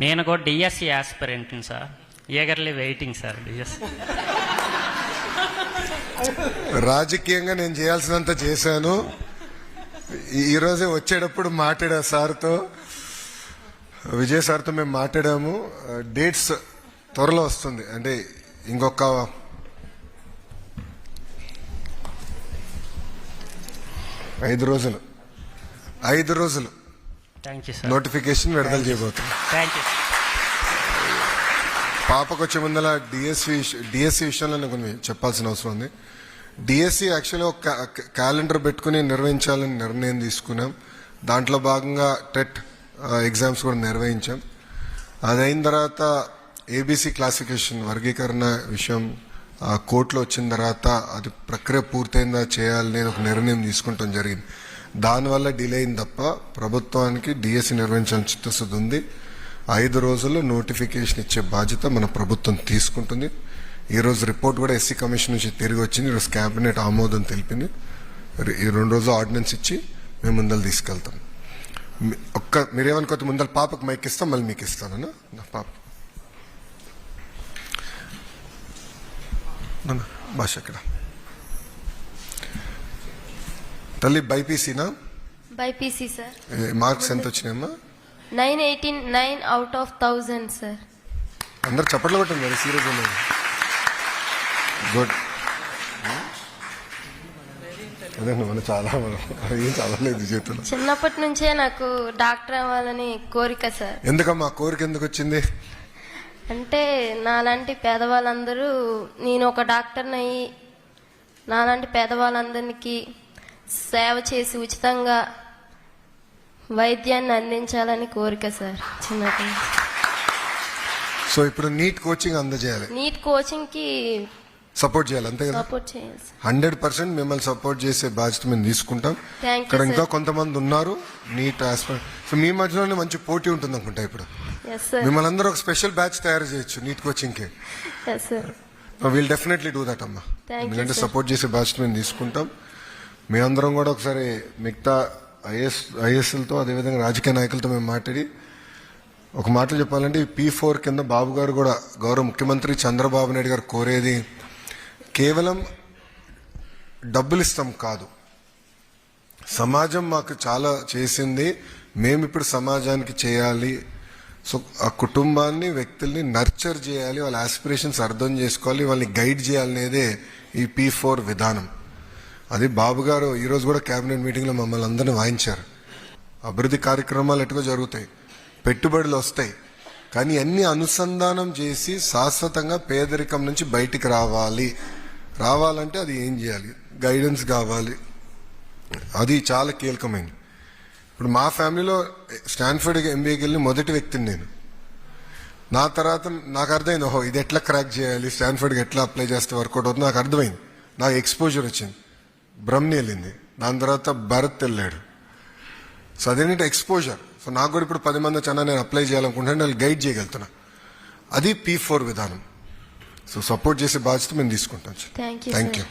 నేను కూడా DSC aspirant sir. Eagerly waiting sir DS రాజకీయంగా నేను చేయాల్సినంత చేశాను. ఈరోజే వచ్చేటప్పుడు మాట్లాడా సార్తో. విజయ్ సార్తో మేము మాట్లాడాము. డేట్స్ త్వరలో వస్తుంది. అంటే ఇంకొక ఐదు రోజులు. ఐదు రోజులు. నోటిఫికేషన్ విడుదల చేయబోతున్నాం. పాపకు వచ్చే ముందల డిఎస్సి డిఎస్సి విషయంలో నాకు కొన్ని చెప్పాల్సిన అవసరం ఉంది. డిఎస్సి యాక్చువల్లీ ఒక క్యాలెండర్ పెట్టుకుని నిర్వహించాలని నిర్ణయం తీసుకున్నాం. దాంట్లో భాగంగా టెట్ ఎగ్జామ్స్ కూడా నిర్వహించాం. అది అయిన తర్వాత ఏబీసీ క్లాసిఫికేషన్ వర్గీకరణ విషయం కోర్టులో వచ్చిన తర్వాత అది ప్రక్రియ పూర్తయిందా చేయాలనేది ఒక నిర్ణయం తీసుకుంటాం జరిగింది. దానివల్ల డిలే అయింది తప్ప ప్రభుత్వానికి డిఎస్సి నిర్వహించాలని చిత్తశుద్ధి ఉంది. ఐదు రోజుల్లో నోటిఫికేషన్ ఇచ్చే బాధ్యత మన ప్రభుత్వం తీసుకుంటుంది. ఈ రోజు రిపోర్ట్ కూడా ఎస్సీ కమిషన్ నుంచి తిరిగి వచ్చింది. ఈరోజు క్యాబినెట్ ఆమోదం తెలిపింది. ఈ రెండు రోజులు ఆర్డినెన్స్ ఇచ్చి మేము ముందలు తీసుకెళ్తాం. ఒక్క మీరేమనుకోతే ముందర పాపకు మైక్ ఇస్తాం మళ్ళీ మీకు ఇస్తాను నా పాప. భాష ఇక్కడ. తల్లి బైపీసీనా? BiPC sir. మార్క్స్ ఎంత వచ్చినాయమ్మా nine eighteen nine out of thousand sir. అందరు చప్పట్లు కొట్టండి మరి సీరియస్ ఉన్నది గుడ్. అదే మన చాలా ఏం జీవితంలో చిన్నప్పటి నుంచే నాకు డాక్టర్ అవ్వాలని కోరిక సార్. ఎందుకమ్మా ఆ కోరిక ఎందుకు వచ్చింది అంటే నాలాంటి పేదవాళ్ళందరూ నేను ఒక డాక్టర్ని అయ్యి నాలాంటి పేదవాళ్ళందరికీ సేవ చేసి ఉచితంగా వైద్యాన్ని అందించాలని కోరిక సార్. చిన్నప్పటి. సో ఇప్పుడు నీట్ కోచింగ్ అందజేయాలి. నీట్ కోచింగ్కి సపోర్ట్ చేయాలి అంతే కదా? సపోర్ట్ చేయాలి సార్. హండ్రెడ్ పర్సెంట్ మిమ్మల్ని సపోర్ట్ చేసే బాధ్యత మేము తీసుకుంటాం. Thank you, ఇక్కడ ఇంకా. కొంతమంది ఉన్నారు నీట్ సో మీ మధ్యలోనే మంచి పోటీ ఉంటుంది అనుకుంటా ఇప్పుడు. ఎస్ సార్ మిమ్మల్ని అందరూ ఒక స్పెషల్ బ్యాచ్ తయారు చేయొచ్చు నీట్ కోచింగ్కి yes sir we'll definitely do that అమ్మా. Thank you, ఎందుకంటే sir. సపోర్ట్ చేసే బాధ్యత మేము తీసుకుంటాం. మీ అందరం కూడా ఒకసారి మిగతా ఐఎస్ ఐఎస్ఎల్తో అదేవిధంగా రాజకీయ నాయకులతో మేము మాట్లాడి ఒక మాటలు చెప్పాలంటే ఈ పీ ఫోర్ కింద బాబు గారు కూడా గౌరవ ముఖ్యమంత్రి చంద్రబాబు నాయుడు గారు కోరేది కేవలం డబ్బులు ఇస్తాం కాదు. సమాజం మాకు చాలా చేసింది. మేము ఇప్పుడు సమాజానికి చేయాలి. సో ఆ కుటుంబాన్ని వ్యక్తుల్ని నర్చర్ చేయాలి. వాళ్ళ ఆస్పిరేషన్స్ అర్థం చేసుకోవాలి. వాళ్ళని గైడ్ చేయాలనేదే ఈ పీ ఫోర్ విధానం. అది బాబు గారు ఈరోజు కూడా కేబినెట్ మీటింగ్లో మమ్మల్ని అందరిని వాయించారు. అభివృద్ధి కార్యక్రమాలు ఎటుగా జరుగుతాయి పెట్టుబడులు వస్తాయి. కానీ అన్ని అనుసంధానం చేసి శాశ్వతంగా పేదరికం నుంచి బయటికి రావాలి. రావాలంటే అది ఏం చేయాలి? గైడెన్స్ కావాలి. అది చాలా కీలకమైనది ఇప్పుడు మా ఫ్యామిలీలో స్టాన్ఫర్డ్ ఎంబీఏకి వెళ్ళి మొదటి వ్యక్తిని నేను. నా తర్వాత నాకు అర్థమైంది ఓహో ఇది ఎట్లా క్రాక్ చేయాలి? స్టాన్ఫర్డ్కి ఎట్లా అప్లై చేస్తే వర్కౌట్ అవుతుంది నాకు అర్థమైంది. నాకు ఎక్స్పోజర్ వచ్చింది. బ్రహ్మని వెళ్ళింది. దాని తర్వాత భరత్ వెళ్ళాడు. సో అదేంటంటే ఎక్స్పోజర్ సో నాకు కూడా ఇప్పుడు పది మంది వచ్చానా నేను అప్లై చేయాలనుకుంటున్నాను నేను గైడ్ చేయగలుగుతున్నా. అది పీ ఫోర్ విధానం. సో సపోర్ట్ చేసే బాధ్యత మేము తీసుకుంటాం. Thank you